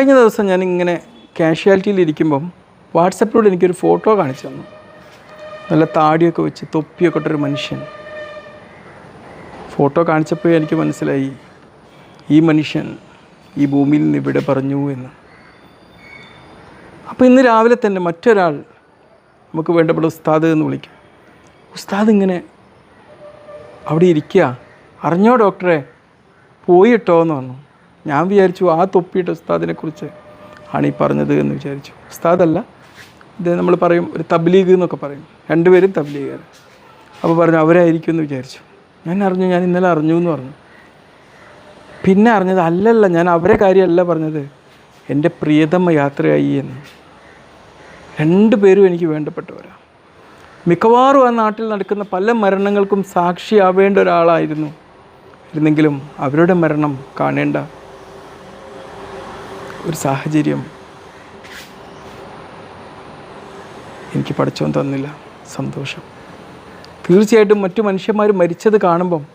കഴിഞ്ഞ ദിവസം ഞാൻ ഇങ്ങനെ കാഷ്വാലിറ്റിയിൽ ഇരിക്കുമ്പം വാട്സപ്പിലൂടെ എനിക്കൊരു ഫോട്ടോ കാണിച്ചു തന്നു. നല്ല താടിയൊക്കെ വെച്ച് തൊപ്പിയൊക്കെ ഇട്ടൊരു മനുഷ്യൻ. ഫോട്ടോ കാണിച്ചപ്പോൾ എനിക്ക് മനസ്സിലായി ഈ മനുഷ്യൻ ഈ ഭൂമിയിൽ നിന്ന് ഇവിടെ പറഞ്ഞു എന്ന്. അപ്പോൾ ഇന്ന് രാവിലെ തന്നെ മറ്റൊരാൾ നമുക്ക് വേണ്ടപ്പെട്ട ഉസ്താദ് എന്ന് വിളിക്കും. ഉസ്താദ് ഇങ്ങനെ അവിടെ ഇരിക്കുക. അറിഞ്ഞോ ഡോക്ടറെ? പോയിട്ടോ എന്ന് പറഞ്ഞു. ഞാൻ വിചാരിച്ചു ആ തൊപ്പിയിട്ട് ഉസ്താദിനെ കുറിച്ച് ആണ് ഈ പറഞ്ഞത് എന്ന് വിചാരിച്ചു. ഉസ്താദല്ല. ഇത് നമ്മൾ പറയും ഒരു തബ്ലീഗ് എന്നൊക്കെ പറയും. രണ്ടുപേരും തബ്ലീഗാണ് അപ്പോൾ പറഞ്ഞു അവരായിരിക്കും എന്ന് വിചാരിച്ചു. ഞാൻ അറിഞ്ഞു ഞാൻ ഇന്നലെ അറിഞ്ഞു എന്ന് പറഞ്ഞു. പിന്നെ അറിഞ്ഞത് അല്ലല്ല ഞാൻ അവരെ കാര്യമല്ല പറഞ്ഞത്. എന്റെ പ്രിയതമ്മ യാത്രയായി എന്ന്. രണ്ട് പേരും എനിക്ക് വേണ്ടപ്പെട്ടവരാണ് മിക്കവാറും ആ നാട്ടിൽ നടക്കുന്ന പല മരണങ്ങൾക്കും സാക്ഷിയാവേണ്ട ഒരാളായിരുന്നു. ഇരുന്നെങ്കിലും അവരുടെ മരണം കാണേണ്ട ഒരു സാഹചര്യം എനിക്ക് പഠിച്ചോൻ തന്നില്ല. സന്തോഷം. തീർച്ചയായിട്ടും മറ്റു മനുഷ്യന്മാർ മരിച്ചത് കാണുമ്പം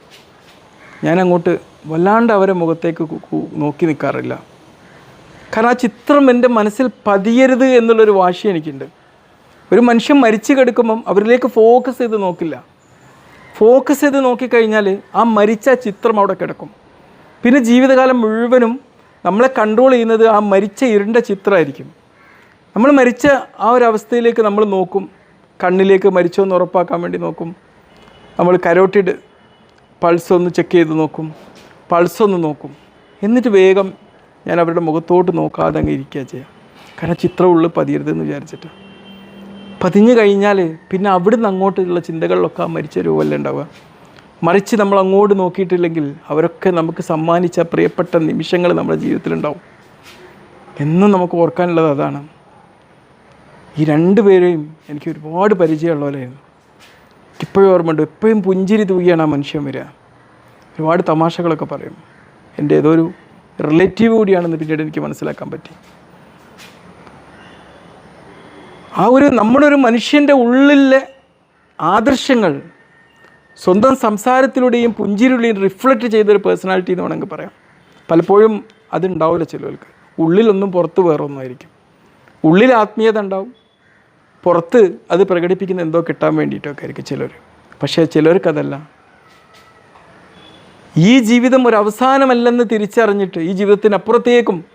ഞാൻ അങ്ങോട്ട് വല്ലാണ്ട് അവരെ മുഖത്തേക്ക് നോക്കി നിൽക്കാറില്ല കാരണം ആ ചിത്രം എന്റെ മനസ്സിൽ പതിയരുത് എന്നുള്ളൊരു വാശി എനിക്കുണ്ട്. ഒരു മനുഷ്യൻ മരിച്ചു കിടക്കുമ്പം അവരിലേക്ക് ഫോക്കസ് ചെയ്ത് നോക്കില്ല. ഫോക്കസ് ചെയ്ത് നോക്കിക്കഴിഞ്ഞാൽ ആ മരിച്ച ചിത്രം അവിടെ കിടക്കും. പിന്നെ ജീവിതകാലം മുഴുവനും നമ്മളെ കൺട്രോൾ ചെയ്യുന്നത് ആ മരിച്ച ഇരുണ്ട ചിത്രമായിരിക്കും. നമ്മൾ മരിച്ച ആ ഒരു അവസ്ഥയിലേക്ക് നമ്മൾ നോക്കും. കണ്ണിലേക്ക് മരിച്ചോ എന്ന് ഉറപ്പാക്കാൻ വേണ്ടി നോക്കും. നമ്മൾ കരോട്ടിഡ് പൾസ് ഒന്ന് ചെക്ക് ചെയ്ത് നോക്കും. പൾസ് ഒന്ന് നോക്കും. എന്നിട്ട് വേഗം ഞാൻ അവരുടെ മുഖത്തോട്ട് നോക്കാതെ അങ്ങ് ഇരിക്കുക ചെയ്യാം. കാരണം ചിത്രം ഉള്ളിൽ പതിയരുതെന്ന് വിചാരിച്ചിട്ട്. പതിഞ്ഞു കഴിഞ്ഞാൽ പിന്നെ അവിടുന്ന് അങ്ങോട്ടുള്ള ചിന്തകളിലൊക്കെ ആ മരിച്ച രൂപമല്ലേ ഉണ്ടാവുക? മറിച്ച് നമ്മൾ അങ്ങോട്ട് നോക്കിയിട്ടില്ലെങ്കിൽ അവരൊക്കെ നമുക്ക് സമ്മാനിച്ച പ്രിയപ്പെട്ട നിമിഷങ്ങൾ നമ്മുടെ ജീവിതത്തിലുണ്ടാവും. എന്നും നമുക്ക് ഓർക്കാനുള്ളത് അതാണ്. ഈ രണ്ട് പേരെയും എനിക്ക് ഒരുപാട് പരിചയമുള്ള പോലെയായിരുന്നു. ഇപ്പോഴും ഓർമ്മയുണ്ട്. എപ്പോഴും പുഞ്ചിരി തൂകിയാണ് ആ മനുഷ്യൻ വരിക. ഒരുപാട് തമാശകളൊക്കെ പറയും. എന്റെ ഏതോ ഒരു റിലേറ്റീവ് കൂടിയാണെന്ന് പിന്നീട് എനിക്ക് മനസ്സിലാക്കാൻ പറ്റി. ആ ഒരു നമ്മുടെ ഒരു മനുഷ്യന്റെ ഉള്ളിലെ ആദർശങ്ങൾ സ്വന്തം സംസാരത്തിലൂടെയും പുഞ്ചിരിയിലൂടെയും റിഫ്ലക്റ്റ് ചെയ്തൊരു പേഴ്സണാലിറ്റി എന്ന് വേണമെങ്കിൽ പറയാം. പലപ്പോഴും അതുണ്ടാവില്ല ചിലർക്ക് ഉള്ളിലൊന്നും പുറത്ത് വേറൊന്നുമായിരിക്കും ഉള്ളിൽ ആത്മീയത ഉണ്ടാവും. പുറത്ത് അത് പ്രകടിപ്പിക്കുന്ന എന്തോ കിട്ടാൻ വേണ്ടിയിട്ടൊക്കെ ആയിരിക്കും ചിലർ. പക്ഷേ ചിലർക്കതല്ല ഈ ജീവിതം ഒരു അവസാനമല്ലെന്ന് തിരിച്ചറിഞ്ഞിട്ട് ഈ ജീവിതത്തിനപ്പുറത്തേക്കും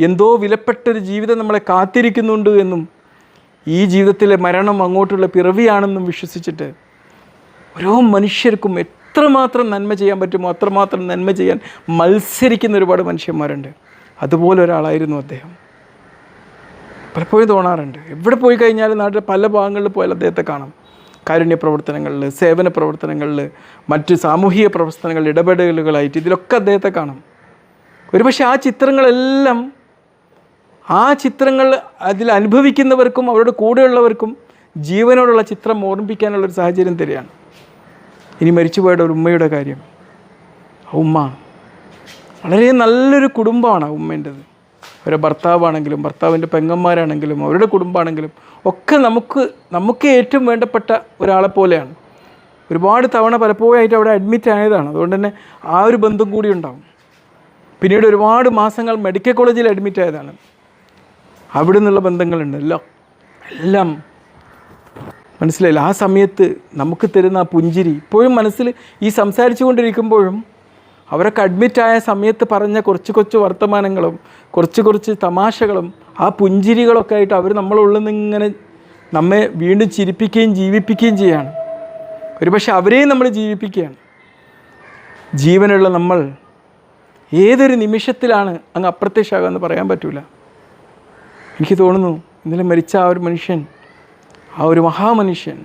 എന്തോ വിലപ്പെട്ടൊരു ജീവിതം നമ്മളെ കാത്തിരിക്കുന്നുണ്ട് എന്നും ഈ ജീവിതത്തിലെ മരണം അങ്ങോട്ടുള്ള പിറവിയാണെന്നും വിശ്വസിച്ചിട്ട് ഓരോ മനുഷ്യർക്കും എത്രമാത്രം നന്മ ചെയ്യാൻ പറ്റുമോ അത്രമാത്രം നന്മ ചെയ്യാൻ മത്സരിക്കുന്ന ഒരുപാട് മനുഷ്യന്മാരുണ്ട്. അതുപോലെ ഒരാളായിരുന്നു അദ്ദേഹം. പലപ്പോഴും തോന്നാറുണ്ട്. എവിടെ പോയി കഴിഞ്ഞാലും നാട്ടിലെ പല ഭാഗങ്ങളിൽ പോയാൽ അദ്ദേഹത്തെ കാണാം. കാരുണ്യ പ്രവർത്തനങ്ങളിൽ സേവന പ്രവർത്തനങ്ങളിൽ മറ്റ് സാമൂഹിക പ്രവർത്തനങ്ങളിൽ ഇടപെടലുകളായിട്ട് ഇതിലൊക്കെ അദ്ദേഹത്തെ കാണാം. ഒരുപക്ഷെ ആ ചിത്രങ്ങളെല്ലാം ആ ചിത്രങ്ങൾ അതിൽ അനുഭവിക്കുന്നവർക്കും അവരുടെ കൂടെയുള്ളവർക്കും ജീവനോടുള്ള ചിത്രം ഓർമ്മിപ്പിക്കാനുള്ള ഒരു സാഹചര്യം തരികയാണ്. ഇനി മരിച്ചുപോയുടെ ഒരു ഉമ്മയുടെ കാര്യം. ഉമ്മ വളരെ നല്ലൊരു കുടുംബമാണ് ഉമ്മേന്റെത്. അവരുടെ ഭർത്താവാണെങ്കിലും ഭർത്താവിന്റെ പെങ്ങന്മാരാണെങ്കിലും അവരുടെ കുടുംബമാണെങ്കിലും ഒക്കെ നമുക്ക് നമുക്ക് ഏറ്റവും വേണ്ടപ്പെട്ട ഒരാളെ പോലെയാണ്. ഒരുപാട് തവണ പലപ്പോഴായിട്ട് അവിടെ അഡ്മിറ്റ് ആയതാണ്. അതുകൊണ്ട് തന്നെ ആ ഒരു ബന്ധം കൂടി ഉണ്ടാവും. പിന്നീട് ഒരുപാട് മാസങ്ങൾ മെഡിക്കൽ കോളേജിൽ അഡ്മിറ്റ് ആയതാണ്. അവിടെ നിന്നുള്ള ബന്ധങ്ങളുണ്ട്. എല്ലാം എല്ലാം മനസ്സിലായില്ല. ആ സമയത്ത് നമുക്ക് തരുന്ന ആ പുഞ്ചിരി ഇപ്പോഴും മനസ്സിൽ ഈ സംസാരിച്ചു കൊണ്ടിരിക്കുമ്പോഴും അവരൊക്കെ അഡ്മിറ്റായ സമയത്ത് പറഞ്ഞ കുറച്ച് കുറച്ച് വർത്തമാനങ്ങളും കുറച്ച് കുറച്ച് തമാശകളും ആ പുഞ്ചിരികളൊക്കെ ആയിട്ട് അവർ നമ്മളുള്ളിൽ നിന്ന് ഇങ്ങനെ നമ്മെ വീണ്ടും ചിരിപ്പിക്കുകയും ജീവിപ്പിക്കുകയും ചെയ്യാണ്. ഒരുപക്ഷെ അവരെയും നമ്മൾ ജീവിപ്പിക്കുകയാണ്. ജീവനുള്ള നമ്മൾ ഏതൊരു നിമിഷത്തിലാണ് അങ്ങ് അപ്രത്യക്ഷമാകുമെന്ന് പറയാൻ പറ്റില്ല എനിക്ക് തോന്നുന്നു ഇന്നലെ മരിച്ച ആ ഒരു മനുഷ്യൻ ആ ഒരു മഹാമനുഷ്യൻ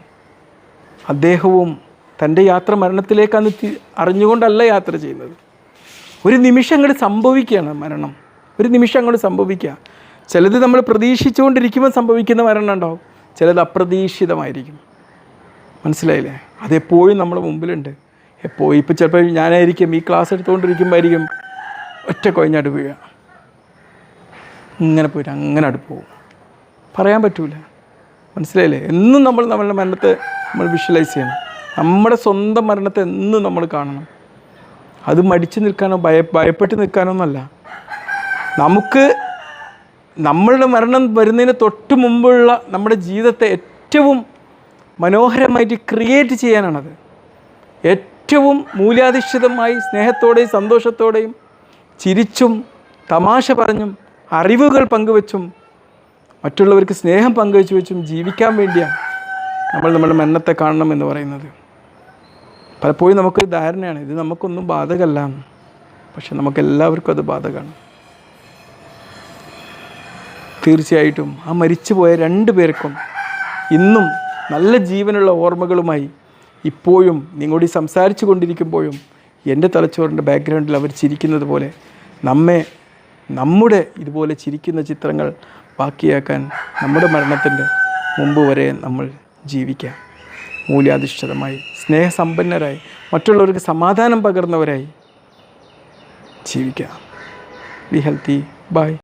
അദ്ദേഹവും തന്റെ യാത്ര മരണത്തിലേക്കാണ് തി- അറിഞ്ഞുകൊണ്ടല്ല യാത്ര ചെയ്യുന്നത്. ഒരു നിമിഷം അങ്ങോട്ട് സംഭവിക്കുകയാണ് മരണം. ഒരു നിമിഷം അങ്ങോട്ട് സംഭവിക്കുക. ചിലത് നമ്മൾ പ്രതീക്ഷിച്ചുകൊണ്ടിരിക്കുമ്പോൾ സംഭവിക്കുന്ന മരണം ഉണ്ടാവും. ചിലത് അപ്രതീക്ഷിതമായിരിക്കും. മനസ്സിലായില്ലേ? അതെപ്പോഴും നമ്മുടെ മുമ്പിലുണ്ട്. എപ്പോൾ ഇപ്പോൾ ചിലപ്പോൾ ഞാനായിരിക്കും ഈ ക്ലാസ് എടുത്തുകൊണ്ടിരിക്കുമ്പോഴായിരിക്കും ഒറ്റ കൊഴിഞ്ഞാട് വീഴുക ഇങ്ങനെ പോയിട്ട് അങ്ങനെ അടുത്ത് പോകും. പറയാൻ പറ്റൂല. മനസ്സിലായില്ലേ? എന്നും നമ്മൾ നമ്മളുടെ മരണത്തെ നമ്മൾ വിഷ്വലൈസ് ചെയ്യണം. നമ്മുടെ സ്വന്തം മരണത്തെ എന്നും നമ്മൾ കാണണം. അത് മടിച്ചു നിൽക്കാനോ ഭയ ഭയപ്പെട്ട് നിൽക്കാനോ ഒന്നല്ല. നമുക്ക് നമ്മളുടെ മരണം വരുന്നതിന് തൊട്ട് മുമ്പുള്ള നമ്മുടെ ജീവിതത്തെ ഏറ്റവും മനോഹരമായിട്ട് ക്രിയേറ്റ് ചെയ്യാനാണത്. ഏറ്റവും മൂല്യാധിഷ്ഠിതമായി സ്നേഹത്തോടെയും സന്തോഷത്തോടെയും ചിരിച്ചും തമാശ പറഞ്ഞും അറിവുകൾ പങ്കുവച്ചും മറ്റുള്ളവർക്ക് സ്നേഹം പങ്കുവെച്ച് വെച്ചും ജീവിക്കാൻ വേണ്ടിയാണ് നമ്മൾ നമ്മുടെ മെന്നത്തെ കാണണം എന്ന് പറയുന്നത് പലപ്പോഴും നമുക്കൊരു ധാരണയാണ് ഇത് നമുക്കൊന്നും ബാധകമല്ല എന്ന്. പക്ഷെ നമുക്കെല്ലാവർക്കും അത് ബാധകമാണ് തീർച്ചയായിട്ടും ആ മരിച്ചുപോയ രണ്ട് പേർക്കും ഇന്നും നല്ല ജീവനുള്ള ഓർമ്മകളുമായി ഇപ്പോഴും നിങ്ങളോട് സംസാരിച്ചു കൊണ്ടിരിക്കുമ്പോഴും എന്റെ തലച്ചോറിന്റെ ബാക്ക്ഗ്രൗണ്ടിൽ അവർ ചിരിക്കുന്നത് പോലെ നമ്മെ നമ്മുടെ ഇതുപോലെ ചിരിക്കുന്ന ചിത്രങ്ങൾ ബാക്കിയാക്കാൻ നമ്മുടെ മരണത്തിന്റെ മുമ്പ് വരെ നമ്മൾ ജീവിക്കാം. മൂല്യാധിഷ്ഠിതമായി സ്നേഹസമ്പന്നരായി മറ്റുള്ളവർക്ക് സമാധാനം പകർന്നവരായി ജീവിക്കാം. Be healthy by